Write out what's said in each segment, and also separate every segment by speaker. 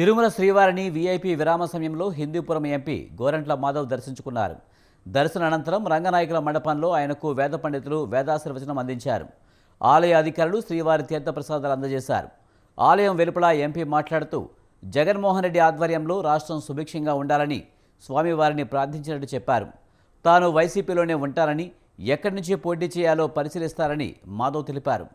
Speaker 1: తిరుమల శ్రీవారిని వీఐపీ విరామ సమయంలో హిందూపురం ఎంపీ గోరంట్ల మాధవ్ దర్శించుకున్నారు. దర్శన అనంతరం రంగనాయకుల మండపంలో ఆయనకు వేద పండితులు వేదాశీర్వచనం అందించారు. ఆలయ అధికారులు శ్రీవారి తీర్థప్రసాదాలు అందజేశారు. ఆలయం వెలుపల ఎంపీ మాట్లాడుతూ జగన్మోహన్ రెడ్డి ఆధ్వర్యంలో రాష్ట్రం సుభిక్షంగా ఉండాలని స్వామివారిని ప్రార్థించినట్టు చెప్పారు. తాను వైసీపీలోనే ఉంటానని ఎక్కడి నుంచి పోటీ చేయాలో పరిశీలిస్తారని మాధవ్ తెలిపారు.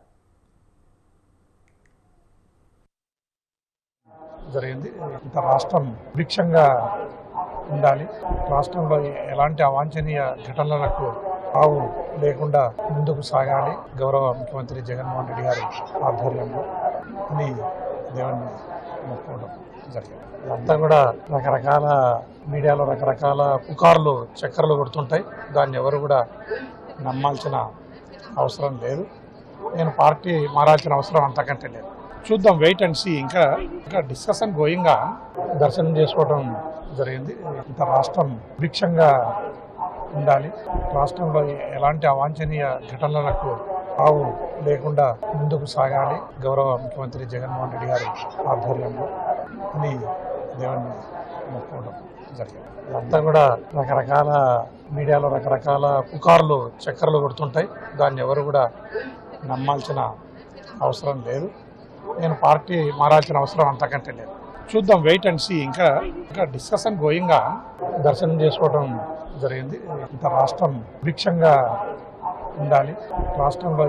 Speaker 2: జరిగింది. ఇంత రాష్ట్రం భిక్షంగా ఉండాలి. రాష్ట్రంలో ఎలాంటి అవాంఛనీయ ఘటనలకు రావు లేకుండా ముందుకు సాగాలి. గౌరవ ముఖ్యమంత్రి జగన్మోహన్ రెడ్డి గారి ఆధ్వర్యంలో అని దేవుణ్ణి మొక్కడం జరిగింది. ఇదంతా కూడా రకరకాల మీడియాలో రకరకాల పుకార్లు చక్కర్లు కొడుతుంటాయి. దాన్ని ఎవరు కూడా నమ్మాల్సిన అవసరం లేదు. నేను పార్టీ మారాల్సిన అవసరం అంతకంటే లేదు. చూద్దాం వెయిట్ అండ్ సీ ఇంకా ఇంకా డిస్కషన్ గోయింగ్ దర్శనం చేసుకోవడం జరిగింది. ఇంత రాష్ట్రం భిక్షంగా ఉండాలి. రాష్ట్రంలో ఎలాంటి అవాంఛనీయ ఘటనలకు రావు లేకుండా ముందుకు సాగాలి. గౌరవ ముఖ్యమంత్రి జగన్మోహన్ రెడ్డి గారి ఆధ్వర్యంలో అని దేవుణ్ణి మొక్కుకోవడం జరిగింది. ఇదంతా కూడా రకరకాల మీడియాలో రకరకాల పుకార్లు చక్కర్లు కొడుతుంటాయి. దాన్ని ఎవరు కూడా నమ్మాల్సిన అవసరం లేదు. నేను పార్టీ మారాల్సిన అవసరం అంతకంటే లేదు. చూద్దాం వెయిట్ అండ్ సీ ఇంకా ఇంకా డిస్కషన్ గోయింగ్గా దర్శనం చేసుకోవడం జరిగింది. ఇంత రాష్ట్రం భిక్షంగా ఉండాలి. రాష్ట్రంలో